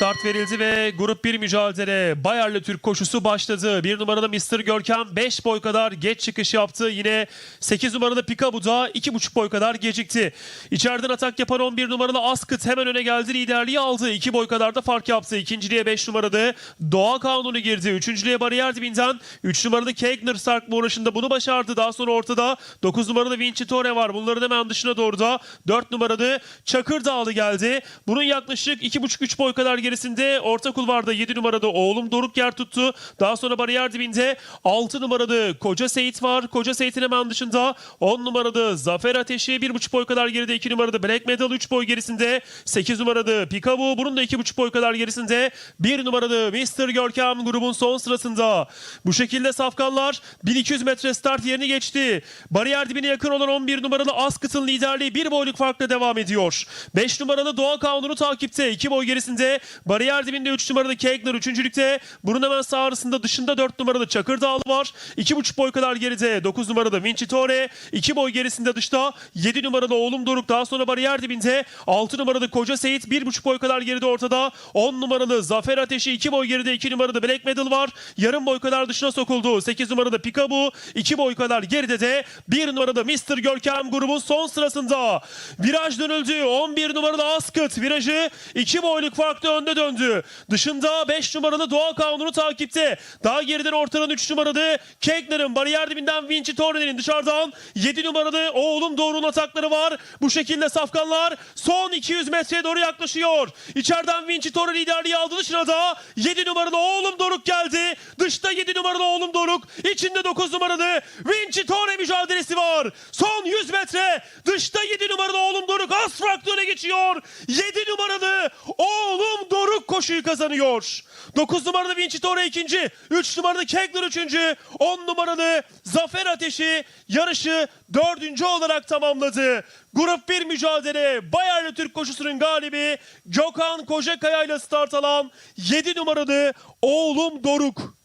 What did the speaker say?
Start verildi ve grup 1 mücadele Bayerli Türk koşusu başladı. 1 numaralı Mr. Görkem 5 boy kadar geç çıkış yaptı. Yine 8 numaralı Pikabu da 2,5 boy kadar gecikti. İçeriden atak yapan 11 numaralı Askıt hemen öne geldi. Liderliği aldı. 2 boy kadar da fark yaptı. İkinciliğe 5 numaralı Doğa Kanunu girdi. Üçüncülüğe bariyer dibinden 3 numaralı Kegner sarkma uğraşında bunu başardı. Daha sonra ortada 9 numaralı Vincitore var. Bunların hemen dışına doğru da 4 numaralı Çakır Dağlı geldi. Bunun yaklaşık 2,5-3 boy kadar gerisinde orta kulvarda 7 numarada oğlum Doruk yer tuttu. Daha sonra bariyer dibinde 6 numaralı Koca Seyit var. Koca Seyit'in hemen dışında 10 numarada Zafer Ateşi 1,5 boy kadar geride 2 numarada Black Medal 3 boy gerisinde 8 numarada Pikabu bunun da 2,5 boy kadar gerisinde 1 numarada Mr. Görkem grubun son sırasında. Bu şekilde safkanlar 1200 metre start yerini geçti. Bariyer dibine yakın olan 11 numaralı Askıt'ın liderliği 1 boyluk farkla devam ediyor. 5 numaralı Doğa Kanunu takipte. 2 boy gerisinde bariyer dibinde 3 numaralı Kegner 3. Bunun hemen sağ arasında dışında 4 numaralı Çakır Dağlı var. 2,5 boy kadar geride 9 numaralı Vincitore. 2 boy gerisinde dışta 7 numaralı Oğlum Doruk. Daha sonra bariyer dibinde 6 numaralı Koca Seyit 1,5 boy kadar geride ortada. 10 numaralı Zafer Ateşi 2 boy geride 2 numaralı Black Medal var. Yarım boy kadar dışına sokuldu. 8 numarada Pikabu 2 boy kadar geride de 1 numarada Mr. Görkem grubun son sırasında. Viraj dönüldü. 11 numaralı Askıt virajı 2 boyluk farklı önde döndü. Dışında 5 numaralı Doğa Kanunu takipte. Daha geriden ortadan 3 numaralı Kegner'ın bariyer dibinden Vinci Torre'nin dışarıdan 7 numaralı Oğlum Doğru'nun atakları var. Bu şekilde safkanlar son 200 metreye doğru yaklaşıyor. İçeriden Vinci Torre liderliği aldı dışına da 7 numaralı Oğlum Doruk geldi. Dışta 7 numaralı Oğlum Doruk. içinde 9 numaralı Vinci Torre mücadelesi var. Son 100 metre dışta 7 numaralı Oğlum Doruk az geçiyor. 7 numaralı Oğlum Doruk koşuyu kazanıyor. 9 numaralı Vinci Torre ikinci. 3 numaralı Kegler üçüncü. 10 numaralı Zafer Ateşi yarışı dördüncü olarak tamamladı. Grup 1 mücadele Bayerli Türk koşusunun galibi Gökhan Kocakaya ile start alan 7 numaralı Oğlum Doruk.